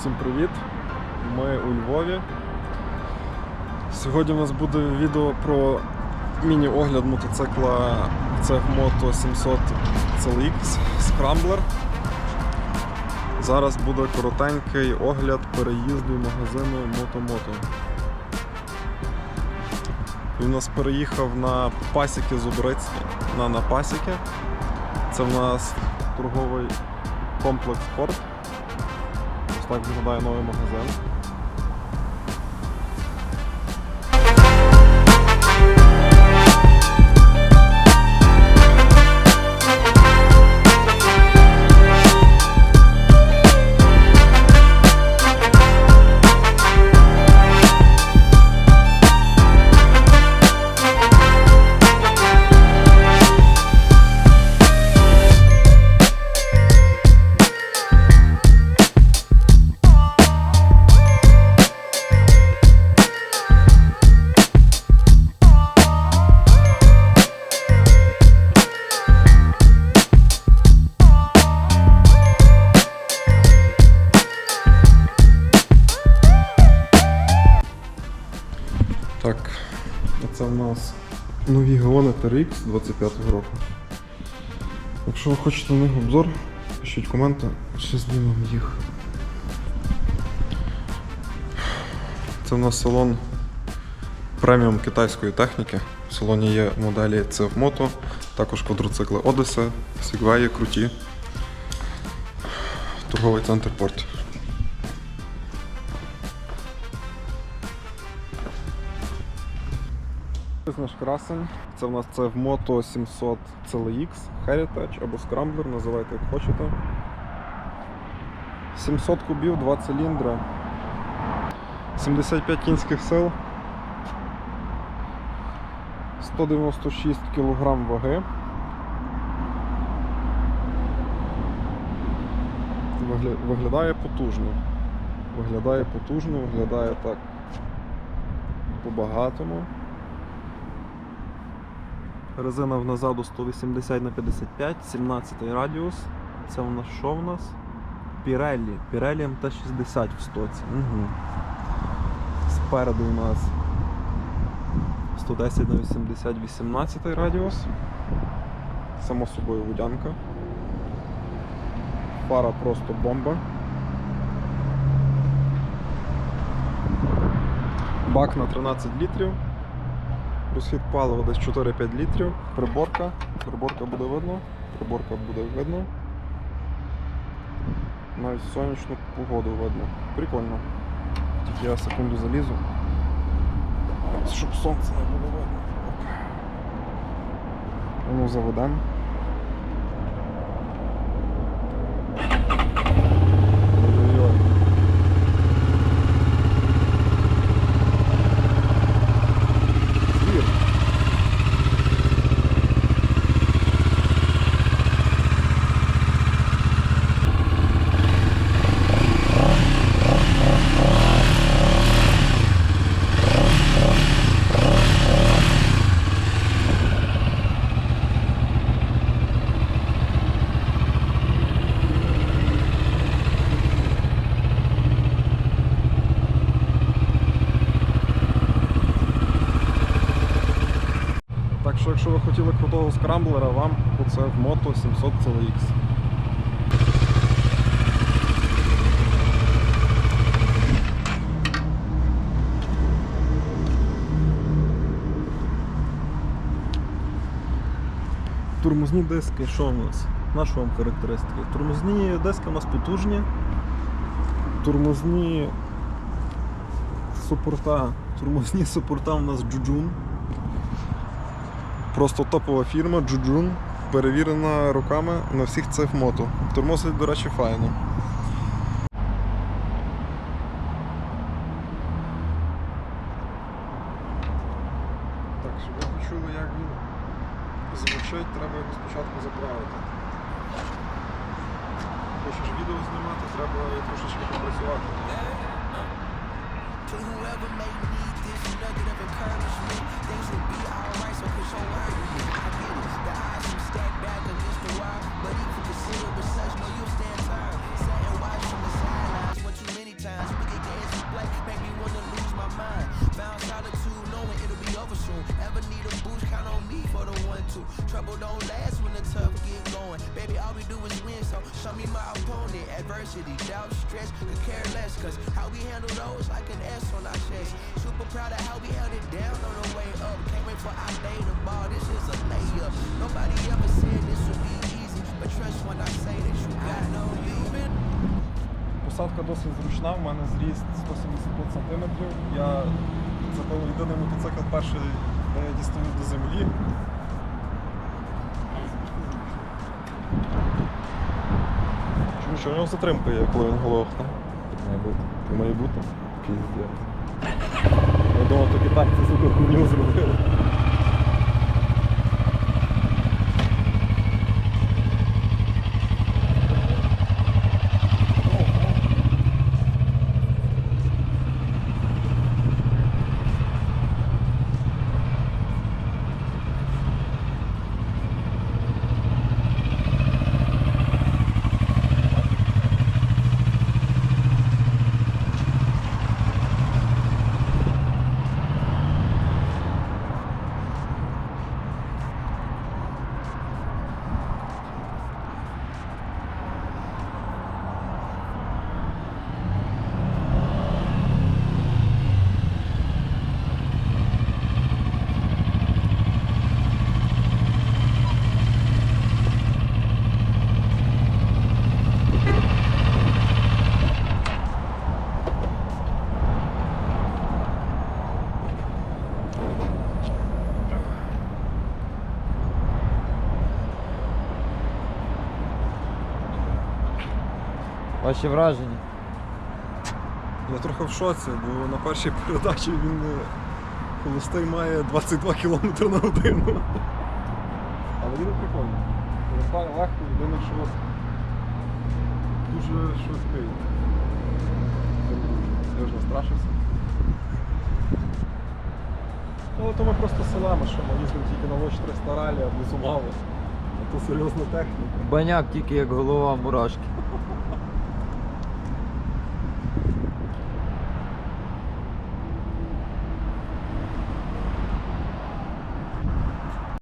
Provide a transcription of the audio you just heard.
Всім привіт! Ми у Львові. Сьогодні у нас буде відео про міні-огляд мотоцикла Moto 700 CLX Scrambler. Зараз буде коротенький огляд переїзду магазину Moto-Moto. Він у нас переїхав на пасіки Зубрицькі, на, на пасіки. Це в нас торговий комплекс Спорт. Так виглядає новий магазин. Так, це в нас нові Геони TRX 25-го року. Якщо ви хочете на них обзор, пишіть коменти, ще знімемо їх. Це в нас салон преміум китайської техніки. В салоні є моделі CF Moto, також квадроцикли Odyssey, Segway круті. Торговий центр Порт. Ось наш красень. Це в нас це в Moto 700 CLX Heritage або Scrambler, називайте як хочете. 700 кубів, 2 циліндри. 75 кінських сил. 196 кг ваги. Виглядає потужно. Виглядає потужно, виглядає так по-багатому. Резина в назаду 180 на 55, 17 радіус. Це у нас що в нас? Pirelli. Pirelli MT60 в стоці. Угу. Спереду у нас 110 на 80, 18 радіус. Само собою водянка. Фара просто бомба. Бак на 13 літрів. Розхід палива десь 4-5 літрів. Приборка. Приборка буде видно. Приборка буде видно. Навіть сонячну погоду видно. Прикольно. Тільки я секунду залізу. Щоб сонце не було видно. Ну, заведемо. Що, якщо ви хотіли крутого скрамблера, вам оце в Moto 700 CLX. Тормозні диски, що у нас? На що вам характеристики? Тормозні диски у нас потужні. Тормозні супорта. Тормозні супорта у нас джуджун. Просто топова фірма Jujun, перевірена руками на всіх цих мото. Тормозить, до речі, файно. Так, щоб ви почули, як він звучить, треба його спочатку заправити. Хочеш відео знімати, треба трошечки попрацювати. to. Trouble don't last when the tough get going. Baby, all we do is win, so show me my opponent. Adversity, doubt, stress, could care less. Cause how we handle those like an S on our chest. Super proud of how we held it down on the way up. Can't wait for our day to ball. This is a layup. Nobody ever said this would be easy, but trust when I say that you got no human. Посадка досить зручна, в мене зріст 175 см. Я це був єдиний мотоцикл перший, дістаю до землі. Що у нього затримка є, коли він глохне? Має бути. Має бути. Піздець. Я думав, то китайці сука хуйню зробили. Ваші враження? Я трохи в шоці, бо на першій передачі він е, холостий має 22 км на годину. Але він прикольний. Легко, єдине, що дуже швидкий. Я вже настрашився. Ну, то ми просто селами, що ми їздимо тільки на Лоч 300 ралі, а внизу мало. А то серйозна техніка. Баняк тільки як голова мурашки.